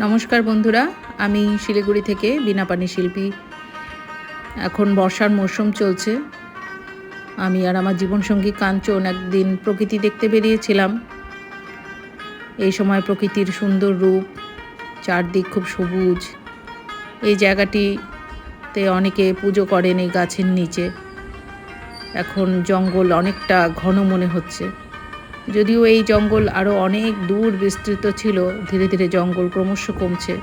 নমস্কার বন্ধুরা, আমি শিলিগুড়ি থেকে বিনাপানি শিল্পী। এখন বর্ষার মরশুম চলছে। আমি আর আমার জীবনসঙ্গী কাঞ্চন একদিন প্রকৃতি দেখতে বেরিয়েছিলাম। এই সময় প্রকৃতির সুন্দর রূপ, চারদিক খুব সবুজ। এই জায়গাটিতে অনেকে পুজো করেন এই গাছের নিচে। এখন জঙ্গল অনেকটা ঘন মনে হচ্ছে। যদিও এই জঙ্গল আরও অনেক দূর বিস্তৃত ছিল, ধীরে ধীরে জঙ্গল ক্রমশ কমছে।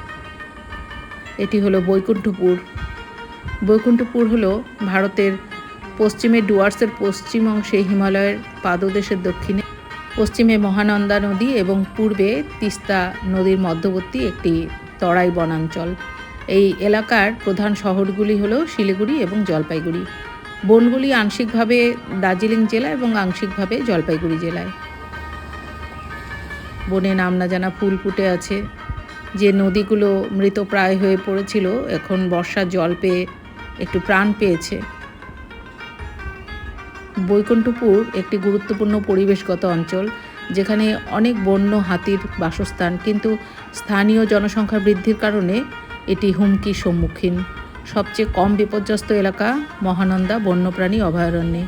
এটি হলো বৈকুণ্ঠপুর। বৈকুণ্ঠপুর হলো ভারতের পশ্চিমে ডুয়ার্সের পশ্চিম অংশে হিমালয়ের পাদদেশের দক্ষিণে, পশ্চিমে মহানন্দা নদী এবং পূর্বে তিস্তা নদীর মধ্যবর্তী একটি তরাই বনাঞ্চল। এই এলাকার প্রধান শহরগুলি হলো শিলিগুড়ি এবং জলপাইগুড়ি। বনগুলি আংশিকভাবে দার্জিলিং জেলা এবং আংশিকভাবে জলপাইগুড়ি জেলায়। বনে নাম না জানা ফুল ফুটে আছে। যে নদীগুলো মৃতপ্রায় হয়ে পড়েছিল, এখন বর্ষার জল পেয়ে একটু প্রাণ পেয়েছে। বৈকুণ্ঠপুর একটি গুরুত্বপূর্ণ পরিবেশগত অঞ্চল, যেখানে অনেক বন্য হাতির বাসস্থান, কিন্তু স্থানীয় জনসংখ্যা বৃদ্ধির কারণে এটি হুমকির সম্মুখীন। সবচেয়ে কম বিপর্যস্ত এলাকা মহানন্দা বন্যপ্রাণী অভয়ারণ্যে।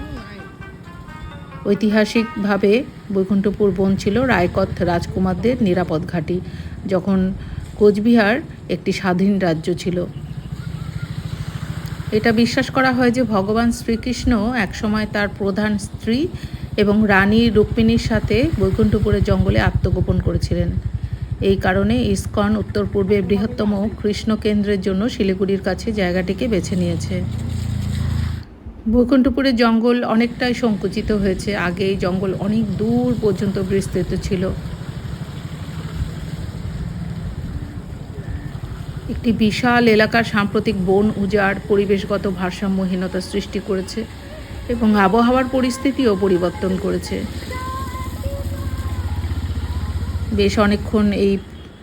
ঐতিহাসিকভাবে বৈকুণ্ঠপুর বন ছিল রায়কথ রাজকুমারদের নিরাপদ ঘাঁটি, যখন কোচবিহার একটি স্বাধীন রাজ্য ছিল। এটা বিশ্বাস করা হয় যে ভগবান শ্রীকৃষ্ণ একসময় তার প্রধান স্ত্রী এবং রানী রুক্মিণীর সাথে বৈকুণ্ঠপুরের জঙ্গলে আত্মগোপন করেছিলেন। এই কারণে ইস্কন উত্তর পূর্বের বৃহত্তম কৃষ্ণ কেন্দ্রের জন্য শিলিগুড়ির কাছে জায়গাটিকে বেছে নিয়েছে। বৈকুণ্ঠপুরের জঙ্গল অনেকটাই সংকুচিত হয়েছে। আগে এই জঙ্গল অনেক দূর পর্যন্ত বিস্তৃত ছিল। একটি বিশাল এলাকার সাম্প্রতিক বন উজাড় পরিবেশগত ভারসাম্যহীনতা সৃষ্টি করেছে এবং আবহাওয়ার পরিস্থিতিও পরিবর্তন করেছে। বেশ অনেকক্ষণ এই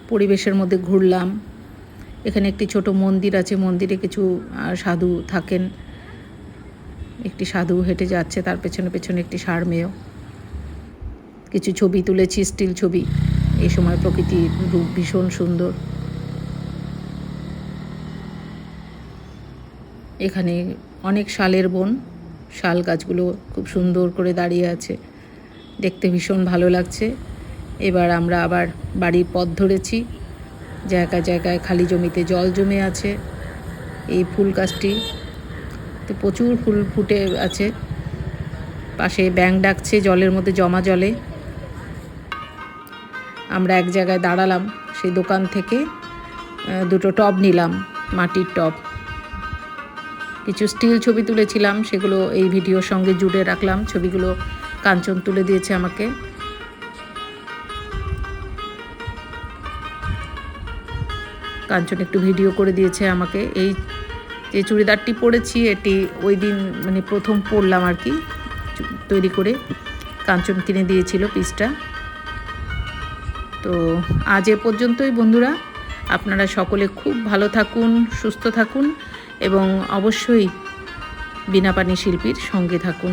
পরিবেশের মধ্যে ঘুরলাম। এখানে একটি ছোট মন্দির আছে। মন্দিরে কিছু সাধু থাকেন। একটি সাধু হেঁটে যাচ্ছে, তার পেছনে পেছনে একটি সার মেয়েও। কিছু ছবি তুলেছি, স্টিল ছবি। এই সময় প্রকৃতির রূপ ভীষণ সুন্দর। এখানে অনেক শালের বন। শাল গাছগুলো খুব সুন্দর করে দাঁড়িয়ে আছে। দেখতে ভীষণ ভালো লাগছে। এবার আমরা আবার বাড়ির পথ ধরেছি। জায়গায় জায়গায় খালি জমিতে জল জমে আছে। এই ফুল গাছটি তো প্রচুর ফুল ফুটে আছে। পাশে ব্যাং ডাকছে, জলের মধ্যে জমা জলে। আমরা এক জায়গায় দাঁড়ালাম, সেই দোকান থেকে দুটো টব নিলাম, মাটির টব। কিছু স্টিল ছবি তুলেছিলাম, সেগুলো এই ভিডিওর সঙ্গে জুড়ে রাখলাম। ছবিগুলো কাঞ্চন তুলে দিয়েছে আমাকে। কাঞ্চন একটু ভিডিও করে দিয়েছে আমাকে। এই যে চুড়িদারটি পরেছি, এটি ওই দিন মানে প্রথম পরলাম আর কি। তৈরি করে কাঞ্চন কিনে দিয়েছিল পিসটা। তো আজ এ পর্যন্তই বন্ধুরা। আপনারা সকলে খুব ভালো থাকুন, সুস্থ থাকুন এবং অবশ্যই বিনা পানি শিল্পীর সঙ্গে থাকুন।